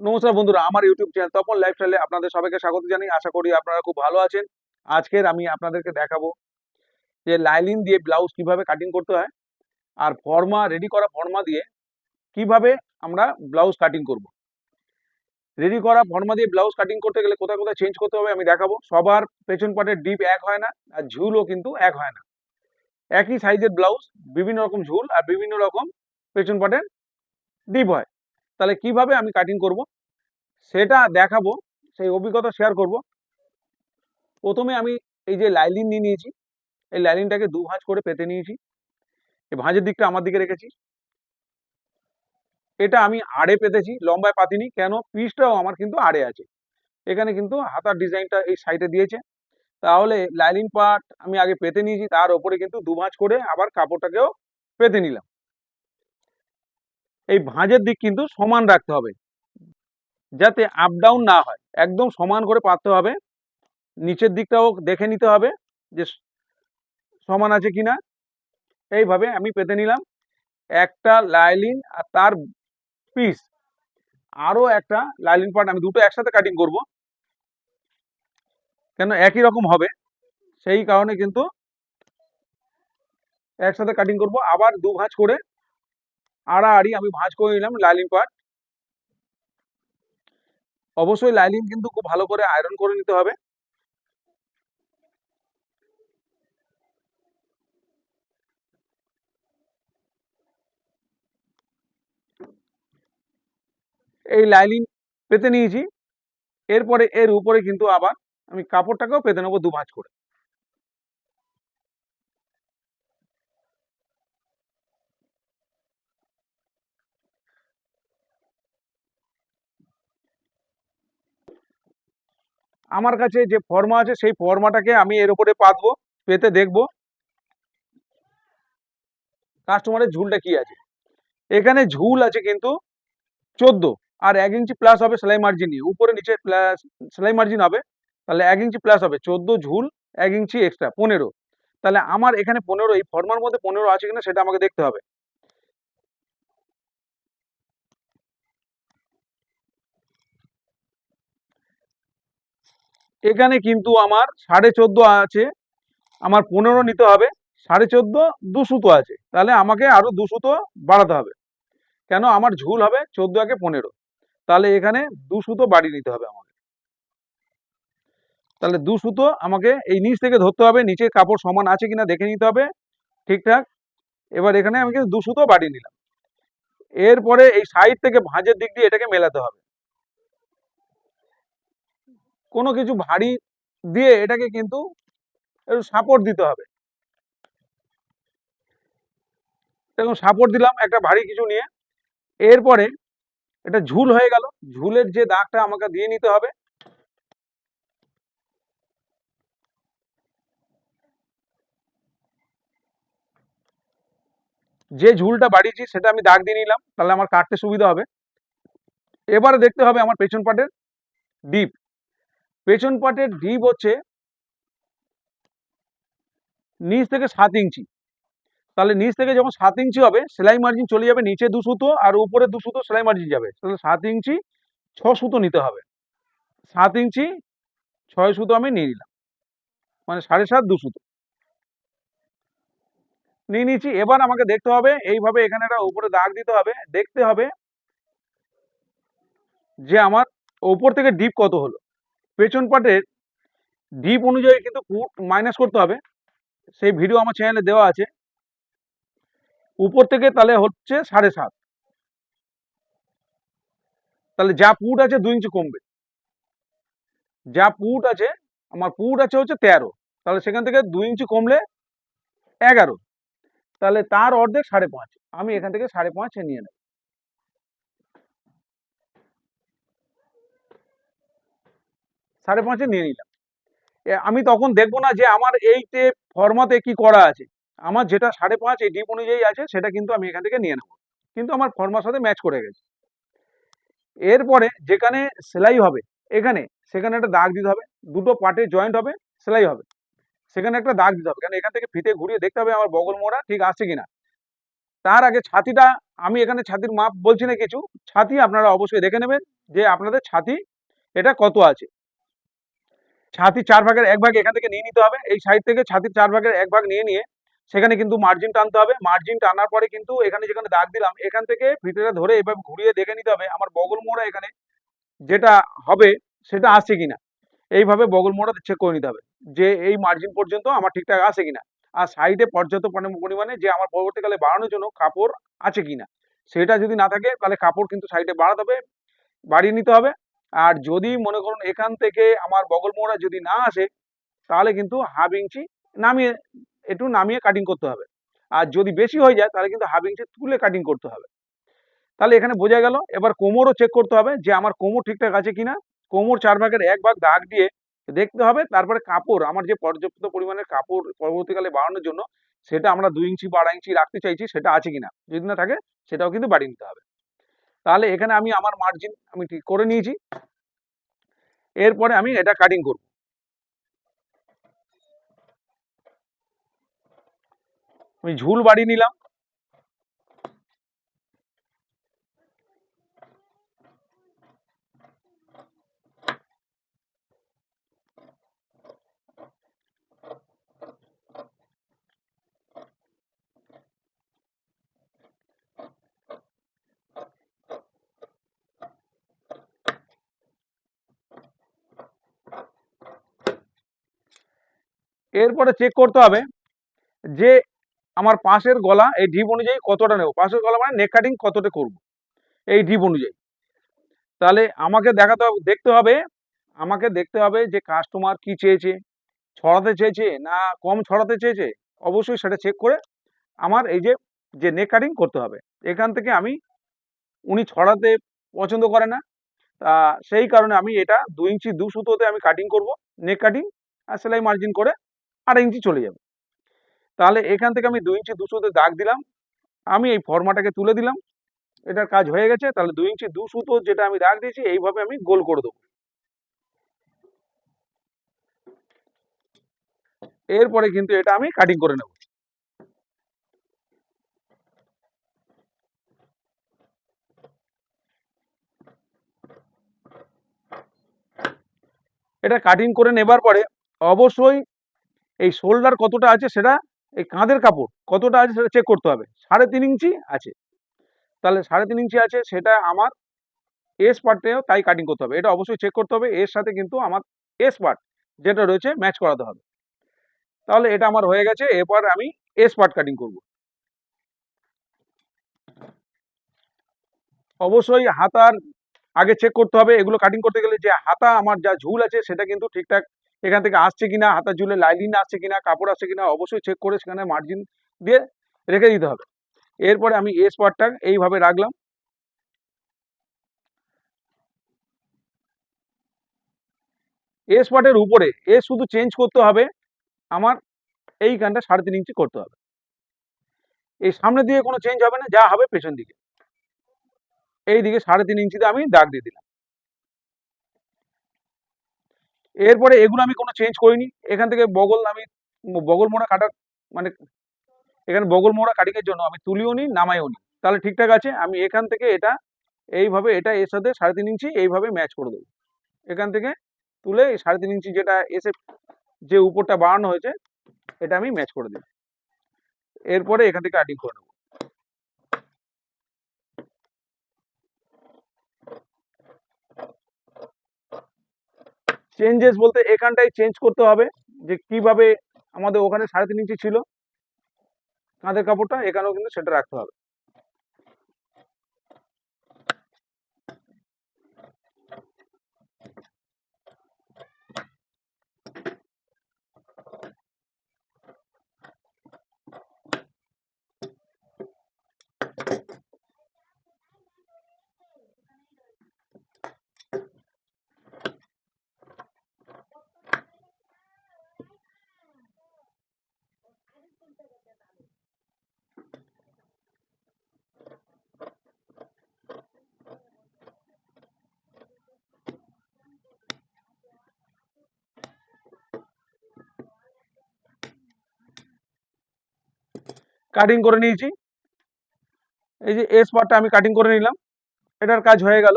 নমস্কার বন্ধুরা, আমার ইউটিউব চ্যানেল তপন লাইফস্টাইলে আপনাদের সবাইকে স্বাগত জানাই আশা করি আপনারা খুব ভালো আছেন। আজকের আমি আপনাদেরকে দেখাবো যে লাইলিন দিয়ে ব্লাউজ কীভাবে কাটিং করতে হয় আর ফর্মা রেডি করা ফর্মা দিয়ে কীভাবে আমরা ব্লাউজ কাটিং করব। রেডি করা ফর্মা দিয়ে ব্লাউজ কাটিং করতে গেলে কোথায় কোথায় চেঞ্জ করতে হবে আমি দেখাবো। সবার পেছন পাটের ডিপ এক হয় না আর ঝুলও কিন্তু এক হয় না। একই সাইজের ব্লাউজ বিভিন্ন রকম ঝুল আর বিভিন্ন রকম পেছন পাটের ডিপ হয়। তাহলে কীভাবে আমি কাটিং করব? সেটা দেখাবো, সেই অভিজ্ঞতা শেয়ার করব। প্রথমে আমি এই যে লাইলিন নিয়ে নিয়েছি, এই লাইলিনটাকে দু ভাঁজ করে পেতে নিয়েছি। এই ভাঁজের দিকটা আমার দিকে রেখেছি। এটা আমি আড়ে পেতেছি, লম্বায় পাতিনি, কেন? পিসটাও আমার কিন্তু আড়ে আছে। এখানে কিন্তু হাতার ডিজাইনটা এই সাইডে দিয়েছে। তাহলে লাইলিন পার্ট আমি আগে পেতে নিয়েছি, তার ওপরে কিন্তু দু ভাঁজ করে আবার কাপড়টাকেও পেতে নিলাম। এই ভাঁজের দিক কিন্তু সমান রাখতে হবে। যাতে আপ ডাউন না হয়। একদম সমান করে পাততে হবে। নিচের দিকটাও দেখে নিতে হবে যে সমান আছে কিনা। এইভাবে আমি পেতে নিলাম একটা লাইলিন আর তার পিস আরও একটা লাইলিন পার্ট আমি দুটো একসাথে কাটিং করব। কেন একই রকম হবে। সেই কারণে কিন্তু একসাথে কাটিং করব। আবার দু ভাঁজ করে আড়াআড়ি আমি ভাঁজ করে নিলাম লাইলিন পার্ট অবশ্যই লাইলিন কিন্তু খুব ভালো করে আয়রন করে নিতে হবে। এই লাইলিন পেতে নিয়েছি। এরপরে এর উপরে কিন্তু আবার আমি কাপড়টাকেও পেতে নেব দু ভাঁজ করে। আমার কাছে যে ফর্মা আছে, সেই ফর্মাটাকে আমি এর উপরে পাতবো, পেতে দেখব। কাস্টমারের ঝুলটা কি আছে? এখানে ঝুল আছে কিন্তু চোদ্দ, আর এক ইঞ্চি প্লাস হবে সেলাই মার্জিন নিয়ে। উপরে নিচে প্লাস সেলাই মার্জিন হবে, তাহলে এক ইঞ্চি প্লাস হবে। চোদ্দ ঝুল, এক ইঞ্চি এক্সট্রা পনেরো। তাহলে আমার এখানে পনেরো, এই ফর্মার মধ্যে পনেরো আছে কিনা সেটা আমাকে দেখতে হবে। এখানে কিন্তু আমার সাড়ে চোদ্দ আছে, আমার পনেরো নিতে হবে, সাড়ে চোদ্দ দু সুতো আছে, তাহলে আমাকে আরও দু সুতো বাড়াতে হবে। কেন? আমার ঝুল হবে চোদ্দ আগে পনেরো, তাহলে এখানে দু সুতো বাড়িয়ে নিতে হবে আমাকে। তাহলে দু সুতো আমাকে এই নিচ থেকে ধরতে হবে, নিচে কাপড় সমান আছে কিনা দেখে নিতে হবে, ঠিকঠাক? এবার এখানে আমি কিন্তু দু সুতো বাড়িয়ে নিলাম। এরপরে এই সাইড থেকে ভাঁজের দিক দিয়ে এটাকে মেলাতে হবে। কোনো কিছু ভারী দিয়ে এটাকে কিন্তু একটু সাপোর্ট দিতে হবে। এরকম সাপোর্ট দিলাম একটা ভারী কিছু নিয়ে। এরপরে এটা ঝুল হয়ে গেল। ঝুলের যে দাগটা আমাকে দিয়ে নিতে হবে, যে ঝুলটা বাড়িয়েছি সেটা আমি দাগ দিয়ে নিলাম, তাহলে আমার কাটতে সুবিধা হবে। এবারে দেখতে হবে আমার পেছন পাটের ডিপ পেছন পাটের ডিপ হচ্ছে নিচ থেকে সাত ইঞ্চি। তাহলে নিচ থেকে যখন সাত ইঞ্চি হবে, সেলাই মার্জিন চলে যাবে নিচে দু সুতো আর উপরে দু সুতো সেলাই মার্জিন যাবে। তাহলে সাত ইঞ্চি ছ সুতো নিতে হবে। সাত ইঞ্চি ছয় সুতো আমি নিয়ে নিলাম। মানে সাড়ে সাত দু সুতো। নিয়ে নিচ্ছি এবার আমাকে দেখতে হবে, এইভাবে এখানে একটা উপরে দাগ দিতে হবে। দেখতে হবে যে আমার ওপর থেকে ডিপ কত হলো। পেছন পাটের ডিপ অনুযায়ী কিন্তু মাইনাস করতে হবে। সেই ভিডিও আমার চ্যানেলে দেওয়া আছে। উপর থেকে তাহলে হচ্ছে সাড়ে সাত। তাহলে যা পুট আছে দুই ইঞ্চি কমবে। যা পুট আছে, আমার পুট আছে হচ্ছে তেরো। তাহলে সেখান থেকে দুই ইঞ্চি কমলে এগারো। তাহলে তার অর্ধেক সাড়ে পাঁচ। আমি এখান থেকে সাড়ে পাঁচ নিয়ে নেব। সাড়ে পাঁচে নিয়ে নিলাম। আমি তখন দেখব না যে আমার এইতে ফর্মাতে কি করা আছে। আমার যেটা সাড়ে পাঁচ এই ডিপ অনুযায়ী আছে, সেটা কিন্তু আমি এখান থেকে নিয়ে নেব। কিন্তু আমার ফর্মার সাথে ম্যাচ করে গেছে। এরপরে যেখানে সেলাই হবে, এখানে, সেখানে একটা দাগ দিতে হবে, দুটো পার্টে জয়েন্ট হবে, সেলাই হবে। সেখানে একটা দাগ দিতে হবে কারণ এখান থেকে ফিতে ঘুরিয়ে দেখতে হবে আমার বগল মোড়া ঠিক আছে কিনা। তার আগে ছাতিটা, আমি এখানে ছাতির মাপ বলছি না কিছু, ছাতি আপনারা অবশ্যই দেখে নেবেন যে আপনাদের ছাতি, এটা কত আছে। ছাতির চার ভাগের এক ভাগ এখান থেকে নিয়ে নিতে হবে। এই সাইড থেকে ছাতির চার ভাগের এক ভাগ নিয়ে নিয়ে সেখানে কিন্তু মার্জিন টানতে হবে। মার্জিন টানার পরে কিন্তু এখানে যেখানে দাগ দিলাম, এখান থেকে ফিতেটা ধরে এভাবে ঘুরিয়ে দেখে নিতে হবে আমার বগল মোড়া এখানে যেটা হবে সেটা আসছে কিনা। এইভাবে বগল মোড়া চেক করে নিতে হবে যে এই মার্জিন পর্যন্ত আমার ঠিকঠাক আছে কিনা। আর সাইডে পর্যাপ্ত পরিমাণে যে আমার পরবর্তীকালে বাড়ানোর জন্য কাপড় আছে কিনা। সেটা যদি না থাকে তাহলে কাপড় কিন্তু সাইডে বাড়াতে হবে, বাড়িয়ে নিতে হবে। আর যদি মনে করুন এখান থেকে আমার বগল মোড়া যদি না আসে, তাহলে কিন্তু হাফ ইঞ্চি নামিয়ে, একটু নামিয়ে কাটিং করতে হবে। আর যদি বেশি হয়ে যায়, তাহলে কিন্তু হাফ ইঞ্চি তুলে কাটিং করতে হবে। তাহলে এখানে বোঝা গেল, এবার কোমরও চেক করতে হবে যে আমার কোমর ঠিকঠাক আছে কিনা। কোমর চার ভাগের এক ভাগ দাগ দিয়ে দেখতে হবে, তারপরে কাপড়, আমার যে পর্যাপ্ত পরিমাণের কাপড় পরবর্তীকালে বাড়ানোর জন্য, সেটা আমরা দুই ইঞ্চি বা আড়াই ইঞ্চি রাখতে চাইছি, সেটা আছে কিনা। যদি না থাকে, সেটাও কিন্তু বাড়িয়ে নিতে হবে। তাহলে এখানে আমি আমার মার্জিন আমি ঠিক করে নিয়েছি। এরপরে আমি এটা কাটিং করব। আমি ঝুল বাড়িয়ে নিলাম। এরপরে চেক করতে হবে যে আমার পাশের গলা এই ঢিপ অনুযায়ী কতটা নেব। পাশের গলা মানে নেক কাটিং কতটা করব এই ঢিপ অনুযায়ী। তাহলে আমাকে দেখাতে হবে, দেখতে হবে, আমাকে দেখতে হবে যে কাস্টমার কি চেয়েছে, ছড়াতে চেয়েছে না কম ছড়াতে চেয়েছে? অবশ্যই সেটা চেক করে আমার এই যে যে নেক কাটিং করতে হবে। এখান থেকে আমি, উনি ছড়াতে পছন্দ করে না, তা সেই কারণে আমি এটা দু ইঞ্চি দু সুতোতে আমি কাটিং করব নেক কাটিং আর সেলাই মার্জিন করে আড়াই ইঞ্চি চলে যাবে। তাহলে এখান থেকে আমি দুই ইঞ্চি দুশোতে দাগ দিলাম। আমি এই ফর্মাটাকে তুলে দিলাম। এটার কাজ হয়ে গেছে। তাহলে দুই ইঞ্চি দু সুতো যেটা আমি দাগ দিয়েছি, এইভাবে আমি গোল করে দেবো। এরপরে কিন্তু এটা আমি কাটিং করে নেব। এটা কাটিং করে নেবার পরে অবশ্যই এই শোল্ডার কতটা আছে সেটা, এই কাঁধের কাপড় কতটা আছে সেটা চেক করতে হবে। সাড়ে তিন ইঞ্চি আছে। তাহলে সাড়ে তিন ইঞ্চি আছে, সেটা আমার এস পার্টেও তাই কাটিং করতে হবে। এটা অবশ্যই চেক করতে হবে। এর সাথে কিন্তু আমার এস পার্ট যেটা রয়েছে ম্যাচ করাতে হবে। তাহলে এটা আমার হয়ে গেছে। এরপর আমি এস পার্ট কাটিং করব। অবশ্যই হাতার আগে চেক করতে হবে। এগুলো কাটিং করতে গেলে যে হাতা, আমার যা ঝুল আছে সেটা কিন্তু ঠিকঠাক এখান থেকে আসছে কিনা হাতার ঝুলে লাইলিন আসছে কিনা, কাপড় আসছে কিনা, অবশ্যই চেক করে সেখানে মার্জিন দিয়ে রেখে দিতে হবে। এরপরে আমি এস পার্টটা এইভাবে রাখলাম। এস পার্টের উপরে এ শুধু চেঞ্জ করতে হবে, আমার এইখানটা সাড়ে তিন ইঞ্চি করতে হবে। এই সামনের দিকে কোনো চেঞ্জ হবে না, যা হবে পেছন দিকে। এই দিকে সাড়ে তিন ইঞ্চিতে আমি দাগ দিয়ে দিলাম। এরপরে এগুলো আমি কোনো চেঞ্জ করিনি। এখান থেকে বগল আমি, বগল মোড়া কাটার মানে এখানে বগল মোড়া কাটিংয়ের জন্য আমি তুলিও নি, নামাইও নি। তাহলে ঠিকঠাক আছে, আমি এখান থেকে এটা, এইভাবে এটা এর সাথে সাড়ে তিন ইঞ্চি এইভাবে ম্যাচ করে দেবো। এখান থেকে তুলে সাড়ে তিন ইঞ্চি যেটা এসে যে উপরটা বাড়ানো হয়েছে, এটা আমি ম্যাচ করে দিই এরপরে এখান থেকে কাটিং করে নেব। চেঞ্জেস বলতে এখানটাই চেঞ্জ করতে হবে যে কীভাবে আমাদের ওখানে সাড়ে তিন ইঞ্চি ছিল। কাঁধের কাপড়টা এখানেও কিন্তু সেটা রাখতে হবে। কাটিং করে নিয়েছি। এই যে এস পার্টটা আমি কাটিং করে নিলাম। এটার কাজ হয়ে গেল।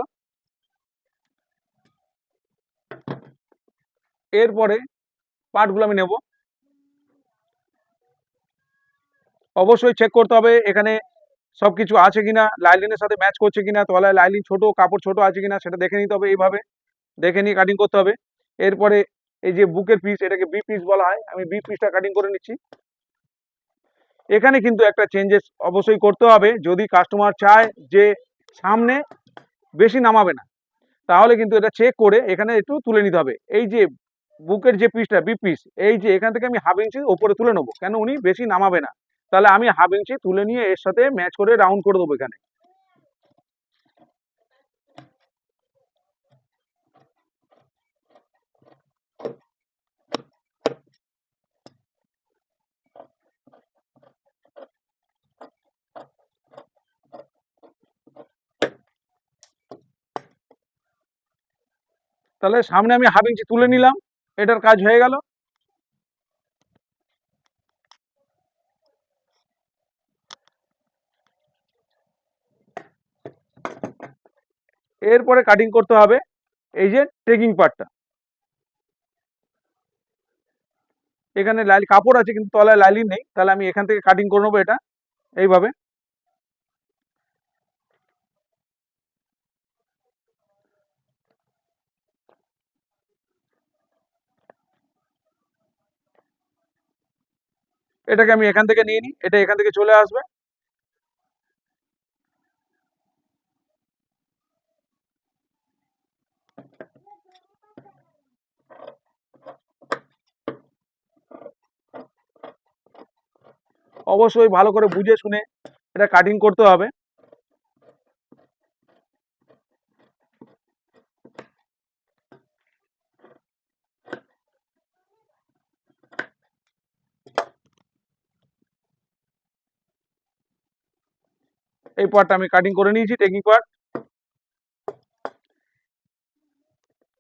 এরপরে পার্টগুলো আমি নেব। অবশ্যই চেক করতে হবে এখানে সব কিছু আছে কিনা লাইলিনের সাথে ম্যাচ করছে কিনা, তলায় লাইলিন ছোট, কাপড় ছোট আছে কিনা সেটা দেখে নিতে হবে এইভাবে। দেখে নিয়ে কাটিং করতে হবে। এরপরে এই যে বুকের পিস এটাকে বি পিস বলা হয়। আমি বি পিসটা কাটিং করে নিচ্ছি। এখানে কিন্তু একটা চেঞ্জেস অবশ্যই করতে হবে। যদি কাস্টমার চায় যে সামনে বেশি নামাবে না, তাহলে কিন্তু এটা চেক করে এখানে একটু তুলে নিতে হবে। এই যে বুকের যে পিসটা বি পিস এই যে এখান থেকে আমি হাফ ইঞ্চি ওপরে তুলে নেব। কেন? উনি বেশি নামাবে না। তাহলে আমি হাফ ইঞ্চি তুলে নিয়ে এর সাথে ম্যাচ করে রাউন্ড করে দেবো এখানে। তাহলে সামনে আমি হাফ ইঞ্চি তুলে নিলাম, এটার কাজ হয়ে গেল। এরপরে কাটিং করতে হবে, এই যে ট্রেকিং পার্টটা এখানে লাইল কাপড় আছে, কিন্তু তলায় লালি নেই, তাহলে আমি এখান থেকে কাটিং করে নেব এটা, এইভাবে। এটাকে আমি এখান থেকে নিয়ে নিই এটা এখান থেকে চলে আসবে। অবশ্যই ভালো করে বুঝে শুনে এটা কাটিং করতে হবে। এই পার্টটা আমি কাটিং করে নিয়েছি টেকিং পার্ট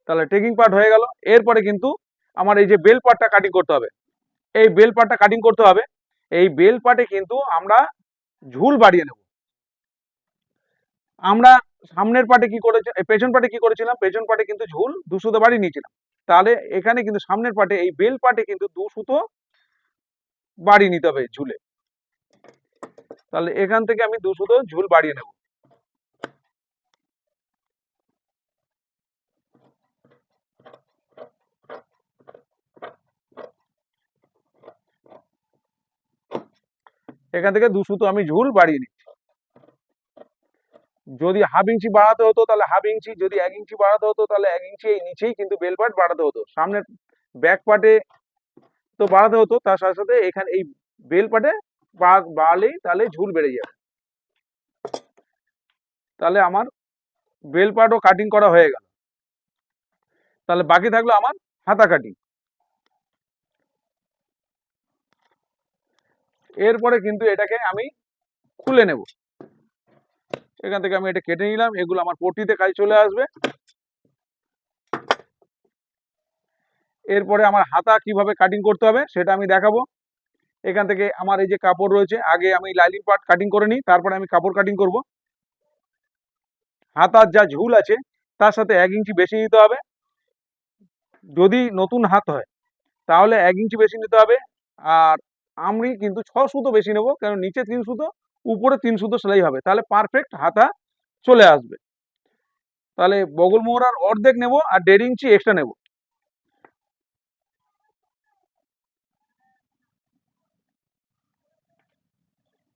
তাহলে টেকিং পার্ট হয়ে গেল। এরপরে কিন্তু আমার এই যে বেল পার্টটা কাটিং করতে হবে। এই বেল পার্টটা কাটিং করতে হবে। এই বেল পার্টে কিন্তু আমরা ঝুল বাড়িয়ে নেব আমরা সামনের পার্টে কি করেছি পেছন পার্টে কি করেছিলাম? পেছন পার্টে কিন্তু ঝুল দু সুতো বাড়িয়ে নিয়েছিলাম। তাহলে এখানে কিন্তু সামনের পার্টে এই বেল পার্টে কিন্তু দু সুতো বাড়িয়ে নিতে হবে ঝুলে। তাহলে এখান থেকে আমি দু সুতো ঝুল বাড়িয়ে নেব। এখান থেকে দু সুতো আমি ঝুল বাড়িয়ে নিচ্ছি। যদি হাফ ইঞ্চি বাড়াতে হতো তাহলে হাফ ইঞ্চি, যদি এক ইঞ্চি বাড়াতে হতো তাহলে এক ইঞ্চি, এই নিচেই কিন্তু বেল পার্ট বাড়াতে হতো। সামনের ব্যাক পার্টে তো বাড়াতে হতো, তার সাথে সাথে এখানে এই বেল বাড়লেই তাহলে ঝুল বেড়ে যাবে। তাহলে আমার বেল পার্টও কাটিং করা হয়ে গেল। তাহলে বাকি থাকল আমার হাতা কাটিং এরপরে কিন্তু এটাকে আমি খুলে নেব। এখান থেকে আমি এটা কেটে নিলাম, এগুলো আমার পটিতে কাজ চলে আসবে। এরপরে আমার হাতা কীভাবে কাটিং করতে হবে সেটা আমি দেখাবো। এখান থেকে আমার এই যে কাপড় রয়েছে, আগে আমি লাইলিং পার্ট কাটিং করে নিই, তারপরে আমি কাপড় কাটিং করব। হাতার যা ঝুল আছে, তার সাথে এক ইঞ্চি বেশি নিতে হবে। যদি নতুন হাত হয়, তাহলে এক ইঞ্চি বেশি নিতে হবে। আর আমি কিন্তু ছ সুতো বেশি নেব কারণ নিচে তিন সুতো, উপরে তিন সুতো সেলাই হবে। তাহলে পারফেক্ট হাতা চলে আসবে। তাহলে বগল মোহরার অর্ধেক নেব আর দেড় ইঞ্চি এক্সট্রা নেব।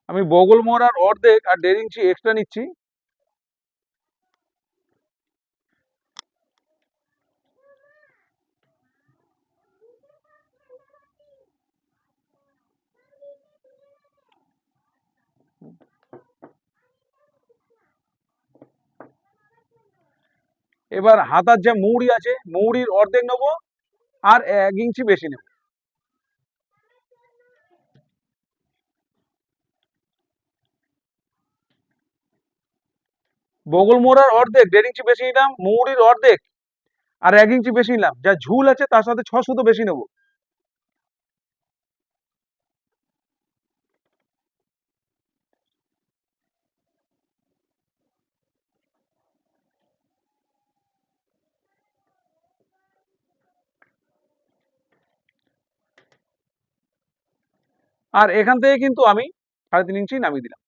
আমি বগল মোহরার অর্ধেক আর দেড় ইঞ্চি এক্সট্রা নিচ্ছি। এবার হাতার যে মৌড়ি আছে, মৌড়ির অর্ধেক নেব আর এক ইঞ্চি বেশি নেব। বগলমোড়ার অর্ধেক, দেড় ইঞ্চি বেশি নিলাম মৌরির অর্ধেক আর এক ইঞ্চি বেশি নিলাম। যা ঝুল আছে তার সাথে ছ তো বেশি নেব। আর এখান থেকে কিন্তু আমি সাড়ে তিন ইঞ্চি নামিয়ে দিলাম।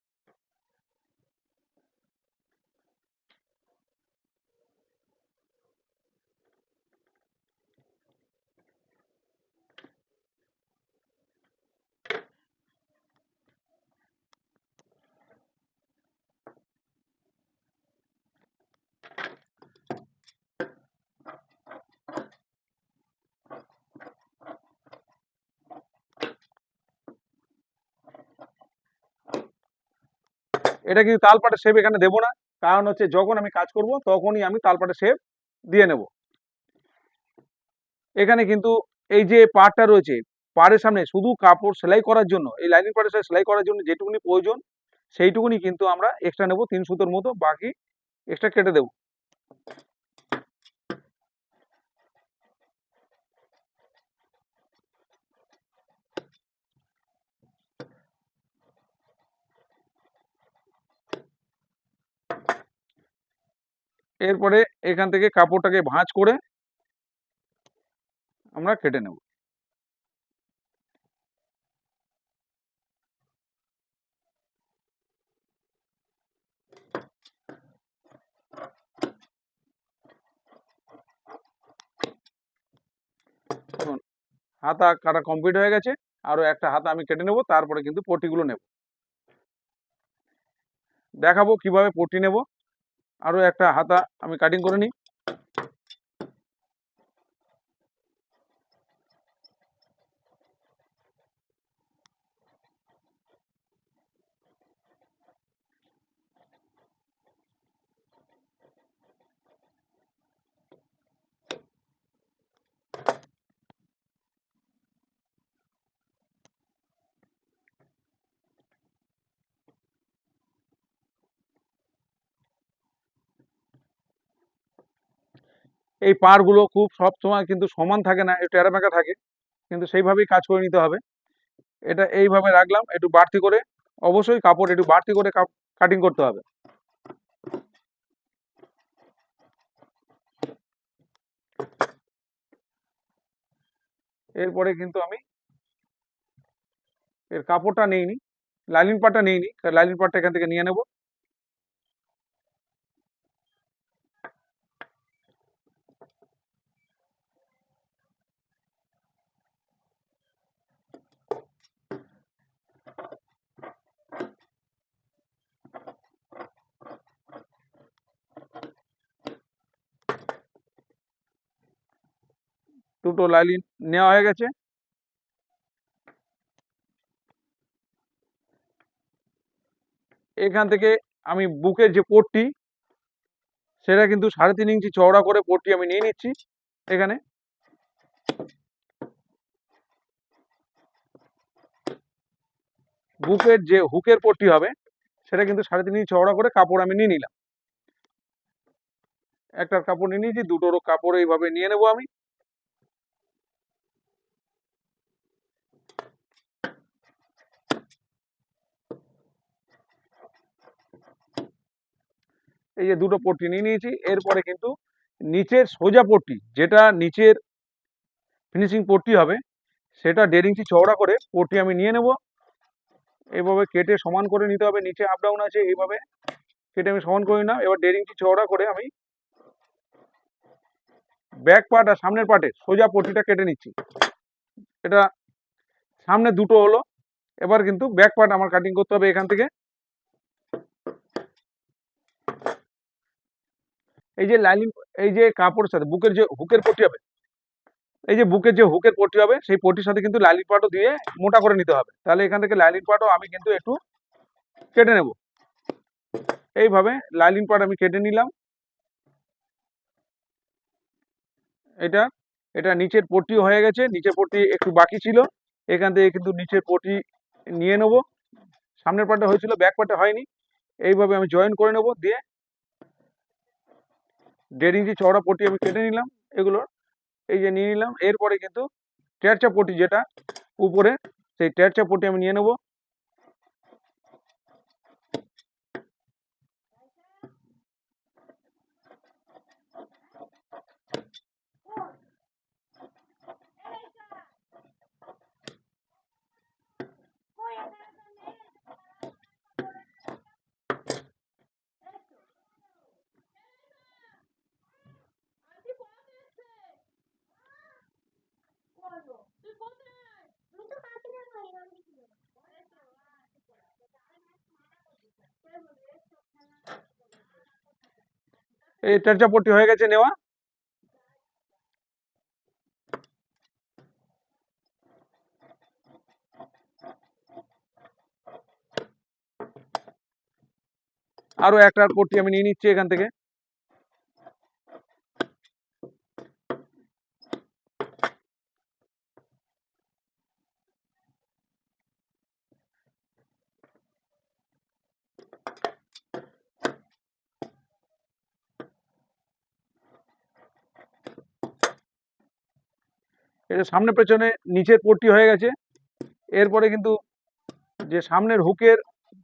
এটা কিন্তু তালপাটের শেপ এখানে দেবো না। কারণ হচ্ছে যখন আমি কাজ করব, তখনই আমি তালপাটের শেপ দিয়ে নেব। এখানে কিন্তু এই যে পাটটা রয়েছে, পাড়ের সামনে শুধু কাপড় সেলাই করার জন্য, এই লাইনিং পাড়ের সাথে সেলাই করার জন্য যেটুকুনি প্রয়োজন, সেইটুকুনি কিন্তু আমরা এক্সট্রা নেব, তিন সুতোর মতো, বাকি এক্সট্রা কেটে দেবো। এরপরে এখান থেকে কাপড়টাকে ভাঁজ করে আমরা কেটে নেব। হাতা কাটা কমপ্লিট হয়ে গেছে আরও একটা হাতা আমি কেটে নেব, তারপরে কিন্তু পটিগুলো নেব। দেখাবো কীভাবে পটি নেব। আরও একটা হাতা আমি কাটিং করে নিই। এই পাড়গুলো খুব সব সময় কিন্তু সমান থাকে না, একটু এরামেকা থাকে। কিন্তু সেইভাবেই কাজ করে নিতে হবে। এটা এইভাবে রাখলাম, একটু বাড়তি করে। অবশ্যই কাপড় একটু বাড়তি করে কাটিং করতে হবে। এরপরে কিন্তু আমি এর কাপড়টা নিইনি লাইলিন পাটটা নিইনি লাইলিন পাটটা এখান থেকে নিয়ে নেব। দুটো লাইলিন নেওয়া হয়ে গেছে। এখান থেকে আমি বুকের যে পোটটি, সেটা কিন্তু সাড়ে তিন ইঞ্চি চওড়া করে পোটটি আমি নিয়ে নিচ্ছি এখানে। বুকের যে হুকের পট্টি হবে, সেটা কিন্তু সাড়ে তিন ইঞ্চি চওড়া করে কাপড় আমি নিয়ে নিলাম। একটার কাপড় নিয়ে নিয়েছি, দুটোরও কাপড় এইভাবে নিয়ে নেব আমি। এই যে দুটো পট্টি নিয়ে নিয়েছি। এরপরে কিন্তু নিচের সোজা পট্টি, যেটা নিচের ফিনিশিং পট্টি হবে, সেটা দেড় ইঞ্চি চওড়া করে পট্টি আমি নিয়ে নেব। এইভাবে কেটে সমান করে নিতে হবে, নিচে আপ ডাউন আছে, এইভাবে কেটে আমি সমান করি না। এবার দেড় ইঞ্চি চওড়া করে আমি ব্যাক পার্ট আর সামনের পার্টে সোজা পট্টিটা কেটে নিচ্ছি। এটা সামনে দুটো হলো, এবার কিন্তু ব্যাক পার্ট আমার কাটিং করতে হবে এখান থেকে। এই যে লাইনিং এই যে কাপড়ের সাথে, বুকের যে হুকের পটি হবে, এই যে বুকের যে হুকের পটি হবে, সেই পটির সাথে কিন্তু লাইলিন পাটও দিয়ে মোটা করে নিতে হবে। তাহলে এখান থেকে লাইলিন পাটও আমি কিন্তু একটু কেটে নেব। এইভাবে লাইলিন পাট আমি কেটে নিলাম। এটা এটা নিচের পটি হয়ে গেছে, নিচের পটি একটু বাকি ছিল। এখান থেকে কিন্তু নিচের পটি নিয়ে নেব। সামনের পাটে হয়েছিল, ব্যাক পাটে হয়নি। এইভাবে আমি জয়েন করে নেব, দিয়ে দেড় ইঞ্চি চওড়া পটি আমি কেটে নিলাম এগুলোর, এই যে নিয়ে নিলাম। এরপরে কিন্তু টেরচা পটি যেটা, উপরে সেই টেরচা পটি আমি নিয়ে নেব। এই টেরচা পট্টি হয়ে গেছে নেওয়া। আরও একটা পট্টি আমি নিয়ে নিচ্ছি এখান থেকে। এটা সামনে পেছনে নিচের পট্টি হয়ে গেছে। এরপরে কিন্তু যে সামনের হুকের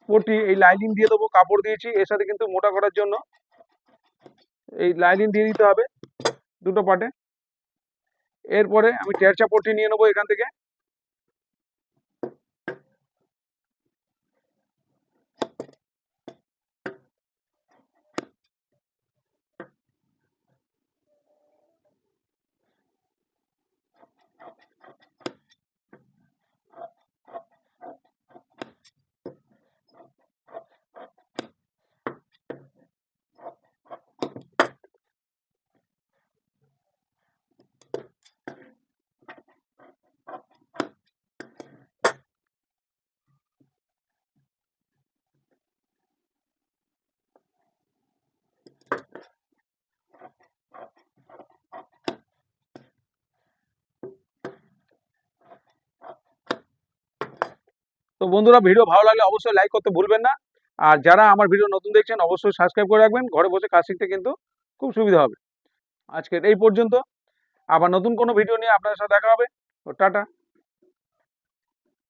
পট্টি, এই লাইনিং দিয়ে দেবো, কাপড় দিয়েছি, এর সাথে কিন্তু মোটা করার জন্য এই লাইনিং দিয়ে দিতে হবে দুটো পাটে। এরপরে আমি টেরচা পট্টি নিয়ে নেব এখান থেকে। তো বন্ধুরা, ভিডিও ভালো লাগলে অবশ্যই লাইক করতে ভুলবেন না। আর যারা আমার ভিডিও নতুন দেখছেন, অবশ্যই সাবস্ক্রাইব করে রাখবেন। ঘরে বসে কাজ শিখতে কিন্তু খুব সুবিধা হবে। আজকের এই পর্যন্ত। আবার নতুন কোনো ভিডিও নিয়ে আপনাদের সাথে দেখা হবে। তো টাটা।